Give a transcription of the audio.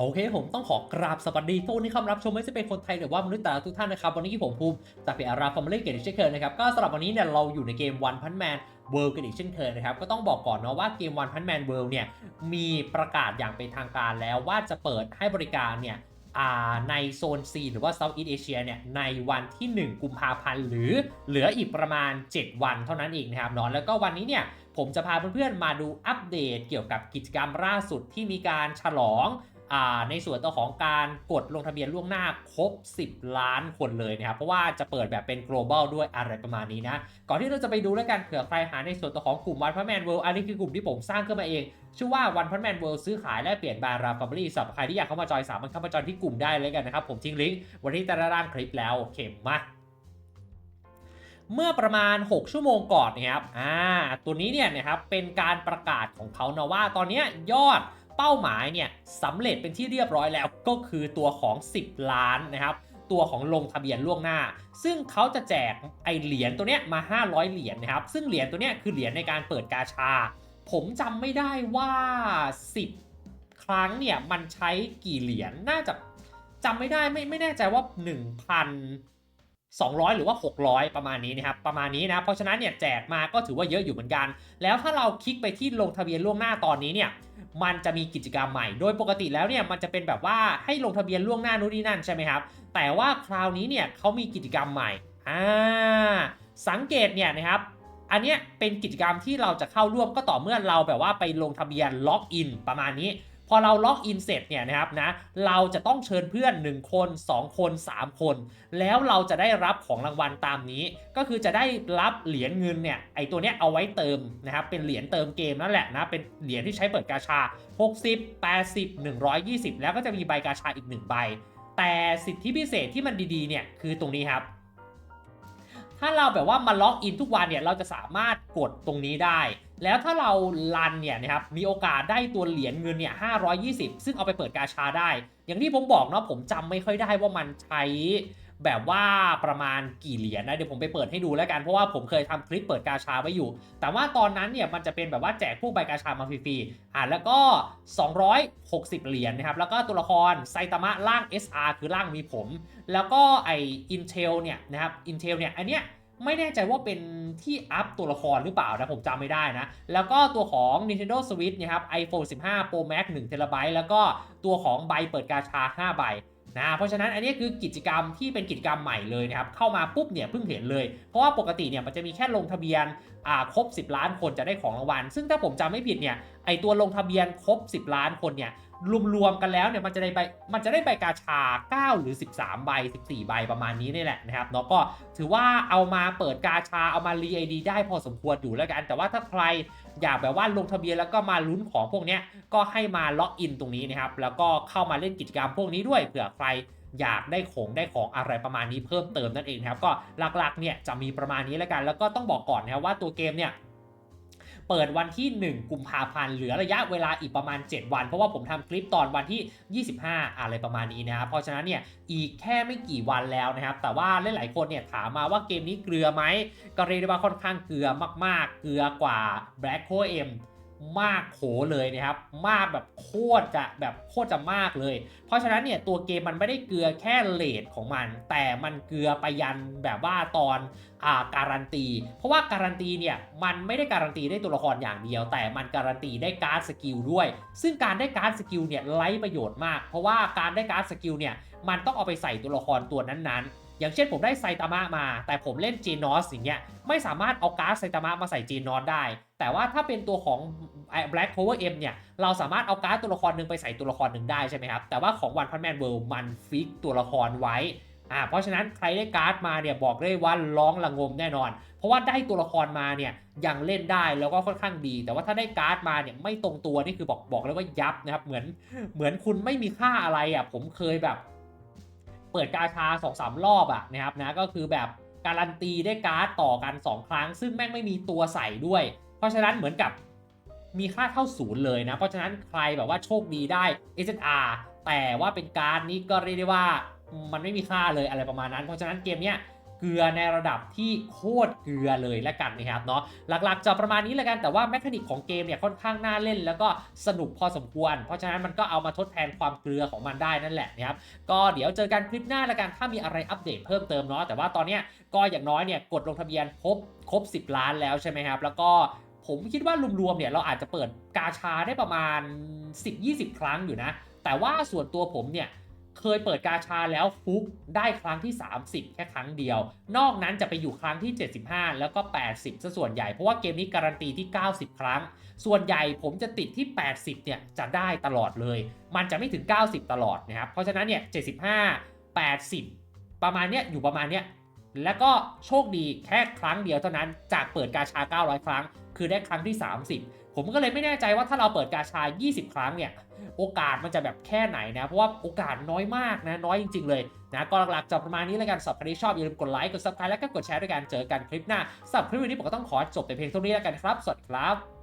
โอเคผมต้องขอกราบสวัสดีทุกคนที่เข้ามารับชมไม่ว่าจะเป็นคนไทยหรือว่ามนุษย์ต่างดาวทุกท่านนะครับ วันนี้ผมภูมิจากเพจอาราฟอร์มเล่เกตอีกเช่นเคยนะครับ ก็สำหรับวันนี้เนี่ยเราอยู่ในเกม One Punch Man World กันอีกเช่นเคยนะครับ ก็ต้องบอกก่อนเนาะว่าเกม One Punch Man World เนี่ยมีประกาศอย่างเป็นทางการแล้วว่าจะเปิดให้บริการเนี่ยในโซน C หรือว่า Southeast Asia เนี่ยในวันที่ 1 กุมภาพันธ์ หรือเหลืออีกประมาณ 7 วันเท่านั้นเองนะครับเนาะแล้วก็วันนี้เนี่ยผมจะพาเพื่อนๆมาดูอัปเดตเกี่ยวกับกิจกรรมล่าสุดที่มีการฉลอง ในส่วนตัวของการกดลงทะเบียนล่วงหน้าครบ 10 ล้านคนเลยนะครับ เพราะว่าจะเปิดแบบเป็น global ด้วยอะไรประมาณนี้นะ ก่อนที่เราจะไปดูแล้วกันเผื่อใครหาในส่วนตัวของกลุ่มวันพันแมนเวิลด์อันนี้คือกลุ่มที่ผมสร้างขึ้นมาเอง ชื่อว่าวันพันแมนเวิลด์ซื้อขายและเปลี่ยนบาราฟาร์บรี่สำหรับใครที่อยากเข้ามาจอยสามารถเข้ามาจอยที่กลุ่มได้เลยกันนะครับ ผมทิ้งลิงก์วันที่ตารางคลิปแล้วโอเคมาเมื่อประมาณ 6 ชั่วโมงก่อนนะครับ อ่า ตัวนี้เนี่ยนะครับ เป็นการประกาศของเขานะว่า ตอนนี้ยอด เป้าหมายเนี่ยสำเร็จเป็นที่เรียบร้อยแล้วก็คือตัวของ 10 ล้านนะครับตัวของลงทะเบียนล่วงหน้า ซึ่งเขาจะแจกไอเหรียญตัวเนี้ยมา 500 เหรียญนะครับ ซึ่งเหรียญตัวเนี้ยคือเหรียญในการเปิดกาชา ผมจำไม่ได้ว่า 10 ครั้งเนี่ยมันใช้กี่เหรียญ น่าจะจำไม่ได้ไม่ไม่แน่ใจว่า 1,000 200 หรือว่า 600 ประมาณนี้นะครับประมาณนี้นะเพราะฉะนั้นเนี่ยแจกมาก็ถือว่าเยอะอยู่เหมือนกัน แล้วถ้าเราคลิกไปที่ลงทะเบียนล่วงหน้าตอนนี้เนี่ยมันจะมีกิจกรรมใหม่ โดยปกติแล้วเนี่ยมันจะเป็นแบบว่าให้ลงทะเบียนล่วงหน้านู่นนี่นั่นใช่ไหมครับแต่ว่าคราวนี้เนี่ยเขามีกิจกรรมใหม่อ่าสังเกตเนี่ยนะครับอันเนี้ยเป็นกิจกรรมที่เราจะเข้าร่วมก็ต่อเมื่อเราแบบว่าไปลงทะเบียนล็อกอินประมาณนี้ พอเราล็อกอินเสร็จเนี่ยนะครับนะเราจะต้องเชิญเพื่อน 1 คน 2 คน 3 คน แล้วเราจะได้รับของรางวัลตามนี้ ก็คือจะได้รับเหรียญเงินเนี่ยไอตัวเนี้ยเอาไว้เติมนะครับเป็นเหรียญเติมเกมนั่นแหละนะเป็นเหรียญที่ใช้เปิดกาชา 60 80 120 แล้วก็จะมีใบกาชาอีก 1 ใบ แต่สิทธิพิเศษที่มันดีๆเนี่ยคือตรงนี้ครับ ถ้าเราแบบว่ามาล็อกอินทุกวันเนี่ยเราจะสามารถกดตรงนี้ได้ แล้วถ้าเราลันเนี่ยนะครับมีโอกาสได้ตัวเหรียญเงินเนี่ย520 ซึ่งเอาไปเปิดกาชาได้ อย่างที่ผมบอกเนาะผมจำไม่ค่อยได้ว่ามันใช้ แบบว่าประมาณกี่เหรียญนะเดี๋ยวผมไปเปิดให้ดูแล้วกันเพราะว่าผมเคยทำคลิปเปิดกาชาไว้อยู่ แต่ว่าตอนนั้นเนี่ยมันจะเป็นแบบว่าแจกพวกใบกาชามาฟรีๆอ่าแล้วก็ 260 เหรียญนะครับแล้วก็ตัวละครไซตามะร่าง SR คือร่างมีผม แล้วก็ไอ Intel เนี่ยนะครับ Intel เนี่ยอันเนี้ยไม่แน่ใจว่าเป็นที่อัพตัวละครหรือเปล่านะผมจำไม่ได้นะ แล้วก็ตัวของ Nintendo Switch นะครับ iPhone 15 Pro Max 1 t b แล้วก็ตัวของใบเปิดกาชา 5 ใบ นะเพราะฉะนั้นอันนี้คือกิจกรรมที่เป็นกิจกรรมใหม่เลยนะครับเข้ามาปุ๊บเนี่ยเพิ่งเห็นเลย เพราะว่าปกติเนี่ยมันจะมีแค่ลงทะเบียนครบ 10 ล้านคนจะได้ของรางวัล ซึ่งถ้าผมจำไม่ผิดเนี่ย ไอตัวลงทะเบียนครบ 10 ล้านคนเนี่ยรวมๆกันแล้วเนี่ยมันจะได้ใบมันจะได้ใบกาชา 9 หรือ 13 ใบ 14 ใบประมาณนี้นี่แหละนะครับเนาะก็ถือว่าเอามาเปิดกาชาเอามารีไอดีได้พอสมควรอยู่แล้วกัน แต่ว่าถ้าใครอยากแบบว่าลงทะเบียนแล้วก็มาลุ้นของพวกเนี้ยก็ให้มาล็อกอินตรงนี้นะครับแล้วก็เข้ามาเล่นกิจกรรมพวกนี้ด้วยเผื่อใครอยากได้ของได้ของอะไรประมาณนี้เพิ่มเติมนั่นเองนะครับก็หลักๆเนี่ยจะมีประมาณนี้แล้วกัน แล้วก็ต้องบอกก่อนนะครับว่าตัวเกมเนี่ย เปิดวันที่ 1 กุมภาพันธ์เหลือระยะเวลาอีกประมาณ 7 วัน เพราะว่าผมทำคลิปตอนวันที่ 25 อะไรประมาณนี้นะครับเพราะฉะนั้นเนี่ยอีกแค่ไม่กี่วันแล้วนะครับ แต่ว่าหลายๆคนเนี่ยถามมาว่าเกมนี้เกลือไหมก็เรียกได้ว่าค่อนข้างเกลือมากๆ เกลือกว่า Black c o M มากโขเลยนะครับ มากแบบโคตรจะแบบโคตรจะมากเลย เพราะฉะนั้นเนี่ยตัวเกมมันไม่ได้เกลือแค่เลทของมัน แต่มันเกลือไปยันแบบว่าตอนอ่าการันตี เพราะว่าการันตีเนี่ยมันไม่ได้การันตีได้ตัวละครอย่างเดียว แต่มันการันตีได้การ์ดสกิลด้วย ซึ่งการได้การ์ดสกิลเนี่ยไร้ประโยชน์มาก เพราะว่าการได้การ์ดสกิลเนี่ยมันต้องเอาไปใส่ตัวละครตัวนั้นๆ อย่างเช่นผมได้ไซตามะมา แต่ผมเล่นจีนอสอย่างเงี้ยไม่สามารถเอาการ์ดไซตามะมาใส่จีนอสได้ แต่ว่าถ้าเป็นตัวของ Black Power M เนี่ยเราสามารถเอาการ์ดตัวละครหนึ่งไปใส่ตัวละครหนึ่งได้ใช่ไหมครับ แต่ว่าของ One Punch Man World มันฟิกตัวละครไว้อ่าเพราะฉะนั้นใครได้การ์ดมาเนี่ยบอกได้ว่าร้องระงมแน่นอน เพราะว่าได้ตัวละครมาเนี่ยยังเล่นได้แล้วก็ค่อนข้างดี แต่ว่าถ้าได้การ์ดมาเนี่ยไม่ตรงตัวนี่คือบอกบอกเลยว่ายับนะครับเหมือนเหมือนคุณไม่มีค่าอะไรอะผมเคยแบบ เปิดกาชาสองสารอบอะนะครับนะก็คือแบบการันตีได้การ์ดต่อกัน 2 ครั้ง ซึ่งแม่งไม่มีตัวใส่ด้วย เพราะฉะนั้นเหมือนกับมีค่าเท่าศูนย์เลยนะ เพราะฉะนั้นใครแบบว่าโชคดีได้ SSR แต่ว่าเป็นการ์ดนี้ก็เรียกได้ว่ามันไม่มีค่าเลยอะไรประมาณนั้น เพราะฉะนั้นเกมเนี้ย เกลือในระดับที่โคตรเกลือเลยละกันนะครับเนาะหลักๆจะประมาณนี้ละกันแต่ว่าแมคานิกของเกมเนี่ยค่อนข้างน่าเล่น แล้วก็สนุกพอสมควร เพราะฉะนั้นมันก็เอามาทดแทนความเกลือของมันได้นั่นแหละนะครับก็เดี๋ยวเจอกันคลิปหน้าละกันถ้ามีอะไรอัปเดตเพิ่มเติมเนาะแต่ว่าตอนเนี้ยก็อย่างน้อยเนี่ยกดลงทะเบียนครบครบ 10 ล้านแล้วใช่ไหมครับแล้วก็ผมคิดว่ารวมๆเนี่ยเราอาจจะเปิดกาชาได้ประมาณ 10-20 ครั้งอยู่นะ แต่ว่าส่วนตัวผมเนี่ย เคยเปิดกาชาแล้วฟุกได้ครั้งที่ 30 แค่ครั้งเดียว นอกนั้นจะไปอยู่ครั้งที่ 75 แล้วก็ 80ซะส่วนใหญ่ เพราะว่าเกมนี้การันตีที่ 90 ครั้ง ส่วนใหญ่ผมจะติดที่ 80 เนี่ยจะได้ตลอดเลย มันจะไม่ถึง 90 ตลอดนะครับ เพราะฉะนั้นเนี่ย 75 80 ประมาณเนี้ยอยู่ประมาณเนี้ย แล้วก็โชคดีแค่ครั้งเดียวเท่านั้นจากเปิดกาชา 900 ครั้ง คือได้ครั้งที่ 30 ผมก็เลยไม่แน่ใจว่าถ้าเราเปิดกาชา 20 ครั้งเนี่ย โอกาสมันจะแบบแค่ไหนนะ เพราะว่าโอกาสน้อยมากนะ น้อยจริง ๆ เลยนะก็หลักๆจะประมาณนี้แล้วกันสำหรับใครที่ชอบอย่าลืมกดไลค์กดซับสไครต์แล้วก็กดแชร์ด้วยกันเจอกันคลิปหน้าสำหรับคลิปวันนี้ผมก็ต้องขอจบแต่เพียงเท่านี้แล้วกันครับ สวัสดีครับ